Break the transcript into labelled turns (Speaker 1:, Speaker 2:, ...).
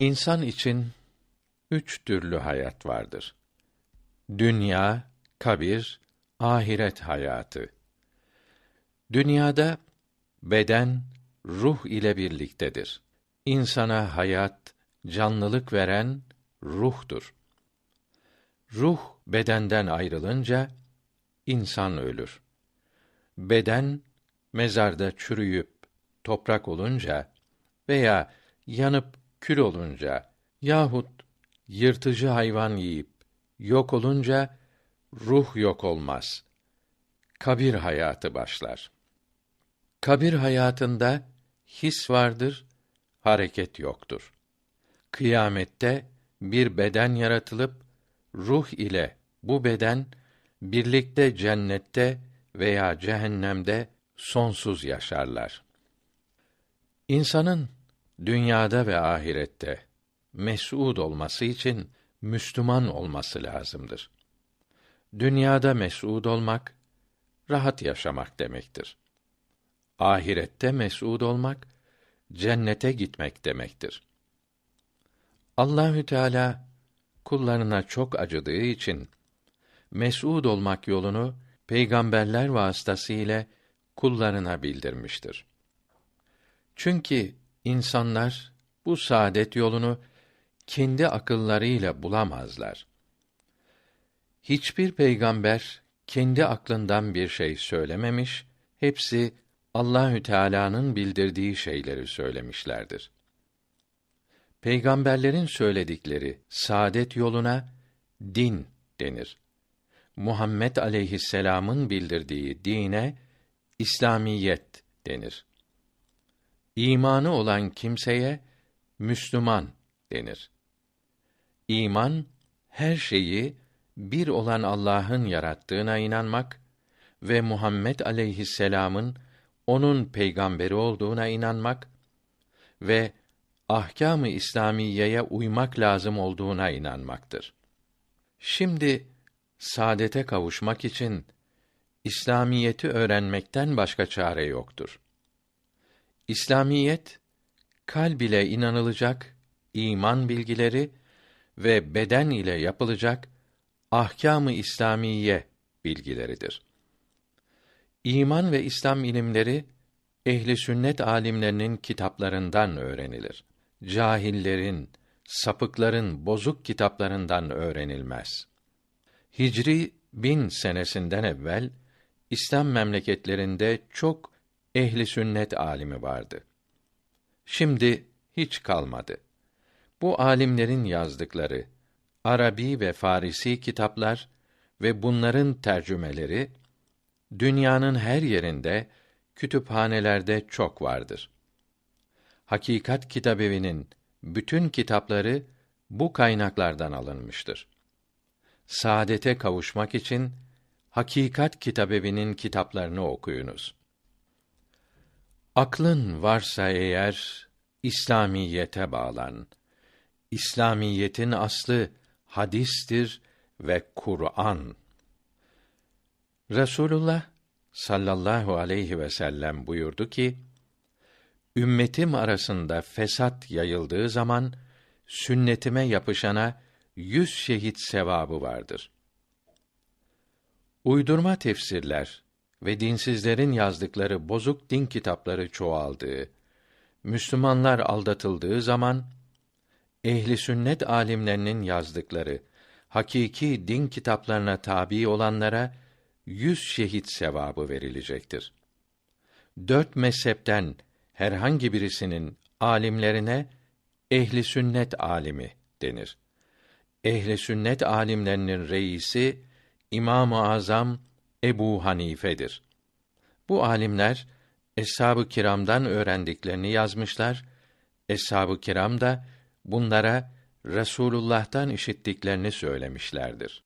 Speaker 1: İnsan için üç türlü hayat vardır. Dünya, kabir, ahiret hayatı. Dünyada beden ruh ile birliktedir. İnsana hayat, canlılık veren ruhtur. Ruh bedenden ayrılınca insan ölür. Beden mezarda çürüyüp toprak olunca veya yanıp kül olunca yahut yırtıcı hayvan yiyip yok olunca ruh yok olmaz. Kabir hayatı başlar. Kabir hayatında his vardır, hareket yoktur. Kıyamette bir beden yaratılıp ruh ile bu beden birlikte cennette veya cehennemde sonsuz yaşarlar. İnsanın dünyada ve ahirette mes'ud olması için Müslüman olması lazımdır. Dünyada mes'ud olmak rahat yaşamak demektir. Ahirette mes'ud olmak cennete gitmek demektir. Allahü Teala kullarına çok acıdığı için mes'ud olmak yolunu peygamberler vasıtasıyla kullarına bildirmiştir. Çünkü insanlar bu saadet yolunu kendi akıllarıyla bulamazlar. Hiçbir peygamber kendi aklından bir şey söylememiş, hepsi Allahü Teala'nın bildirdiği şeyleri söylemişlerdir. Peygamberlerin söyledikleri saadet yoluna din denir. Muhammed aleyhisselam'ın bildirdiği dine İslamiyet denir. İmanı olan kimseye Müslüman denir. İman her şeyi bir olan Allah'ın yarattığına inanmak ve Muhammed aleyhisselam'ın onun peygamberi olduğuna inanmak ve ahkâm-ı İslamiyeye uymak lazım olduğuna inanmaktır. Şimdi saadete kavuşmak için İslamiyeti öğrenmekten başka çare yoktur. İslamiyet kalb ile inanılacak iman bilgileri ve beden ile yapılacak ahkâm-ı İslamiye bilgileridir. İman ve İslam ilimleri ehli sünnet alimlerinin kitaplarından öğrenilir. Cahillerin, sapıkların bozuk kitaplarından öğrenilmez. Hicri bin senesinden evvel İslam memleketlerinde çok ehli sünnet alimi vardı. Şimdi hiç kalmadı. Bu alimlerin yazdıkları Arabi ve Farisi kitaplar ve bunların tercümeleri dünyanın her yerinde kütüphanelerde çok vardır. Hakikat Kitabevi'nin bütün kitapları bu kaynaklardan alınmıştır. Saadete kavuşmak için Hakikat Kitabevi'nin kitaplarını okuyunuz. Aklın varsa eğer İslamiyete bağlan. İslamiyetin aslı hadistir ve Kur'an. Resulullah sallallahu aleyhi ve sellem buyurdu ki: Ümmetim arasında fesat yayıldığı zaman sünnetime yapışana yüz şehit sevabı vardır. Uydurma tefsirler ve dinsizlerin yazdıkları bozuk din kitapları çoğaldığı, Müslümanlar aldatıldığı zaman ehli sünnet alimlerinin yazdıkları hakiki din kitaplarına tabi olanlara yüz şehit sevabı verilecektir. Dört mezhepten herhangi birisinin alimlerine ehli sünnet alimi denir. Ehli sünnet alimlerinin reisi İmam-ı Azam Ebu Hanife'dir. Bu alimler eshab-ı kiramdan öğrendiklerini yazmışlar. Eshab-ı kiram da bunlara Resulullah'tan işittiklerini söylemişlerdir.